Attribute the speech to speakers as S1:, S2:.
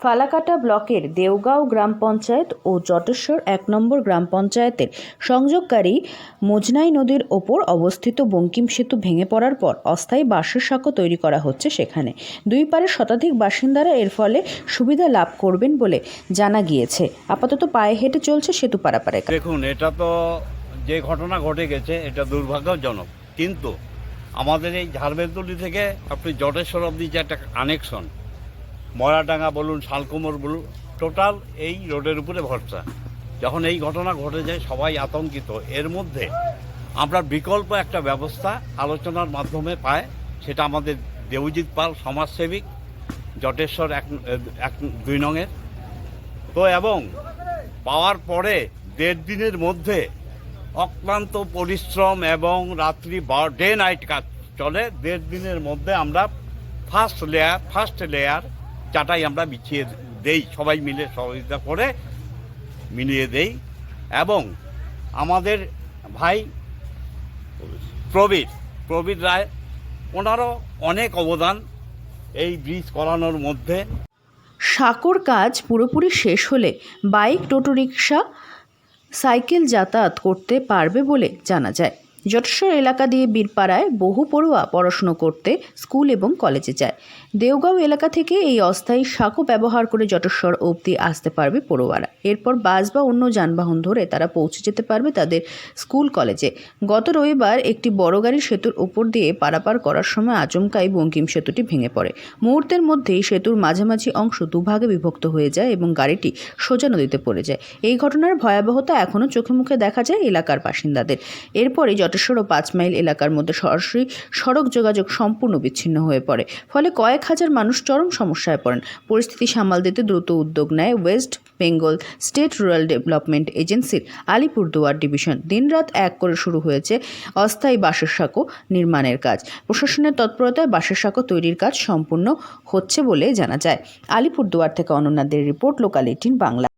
S1: ফালাকাটা ব্লকের দেওগাঁও গ্রাম পঞ্চায়েত ও জটেশ্বর এক নম্বর গ্রাম পঞ্চায়েতের সংযোগকারী মোজনাই নদীর ওপর অবস্থিত বঙ্কিম সেতু ভেঙে পড়ার পর অস্থায়ী বাঁশের সাঁকো তৈরি করা হচ্ছে সেখানে। দুই পারে শতাধিক বাসিন্দারা এর ফলে সুবিধা লাভ করবেন বলে জানা গিয়েছে। আপাতত পায়ে হেঁটে চলছে সেতু পারাপারে।
S2: দেখুন, এটা তো যে ঘটনা ঘটে গেছে, এটা দুর্ভাগ্যজনক। কিন্তু আমাদের এই ঝাড়বেলতলি থেকে আপনি জটেশ্বর অব্দি যে একটা কানেকশন ময়রাডাঙ্গা বলুন, শালকুমোর বলুন, টোটাল এই রোডের উপরে ভরসা। যখন এই ঘটনা ঘটে যায়, সবাই আতঙ্কিত। এর মধ্যে আমরা বিকল্প একটা ব্যবস্থা আলোচনার মাধ্যমে পায় সেটা আমাদের দেবজিৎ পাল সমাজসেবিক, জটেশ্বর এক এক, দুই নঙের তো এবং পাওয়ার পরে দেড় দিনের মধ্যে অক্লান্ত পরিশ্রম এবং রাত্রি ডে নাইট কাজ চলে। দেড় দিনের মধ্যে আমরা ফার্স্ট লেয়ার ফার্স্ট লেয়ার চাটাই আমরা বিছিয়ে দেই, সবাই মিলে সহযোগিতা করে মিলিয়ে দেই। এবং আমাদের ভাই প্রবীর প্রবীর রায়, ওনারও অনেক অবদান এই ব্রিজ করানোর মধ্যে।
S1: সাঁকোর কাজ পুরোপুরি শেষ হলে বাইক, টোটো, রিক্সা, সাইকেল যাতায়াত করতে পারবে বলে জানা যায়। জটেশ্বর এলাকা দিয়ে বীরপাড়ায় বহু পড়ুয়া পড়াশুনো করতে স্কুল এবং কলেজে যায়। দেওগাঁও এলাকা থেকে এই অস্থায়ী সাঁকো ব্যবহার করে জটেশ্বর অবধি আসতে পারবে পড়ুয়ারা। এরপর বাস বা অন্য যানবাহন ধরে তারা পৌঁছে যেতে পারবে তাদের স্কুল কলেজে। গত রবিবার একটি বড় গাড়ি সেতুর ওপর দিয়ে পারাপার করার সময় আচমকাই বঙ্কিম সেতুটি ভেঙে পড়ে। মুহূর্তের মধ্যেই সেতুর মাঝামাঝি অংশ দুভাগে বিভক্ত হয়ে যায় এবং গাড়িটি সোজা নদীতে পড়ে যায়। এই ঘটনার ভয়াবহতা এখনও চোখে মুখে দেখা যায় এলাকার বাসিন্দাদের। এরপরে জটেশ্বর ও পাঁচ মাইল এলাকার মধ্যে সরাসরি সড়ক যোগাযোগ সম্পূর্ণ বিচ্ছিন্ন হয়ে পড়ে। ফলে কয়েক হাজার মানুষ চরম সমস্যায় পড়েন। পরিস্থিতি সামাল দিতে দ্রুত উদ্যোগ নেয় West Bengal State Rural Development এজেন্সির আলিপুরদুয়ার ডিভিশন। দিনরাত এক করে শুরু হয়েছে অস্থায়ী বাঁশের সাঁকো নির্মাণের কাজ। প্রশাসনের তৎপরতায় বাঁশের সাঁকো তৈরির কাজ সম্পূর্ণ হচ্ছে বলে জানা যায়। আলিপুরদুয়ার থেকে অনন্যাদের রিপোর্ট, লোকাল এইটিন বাংলা।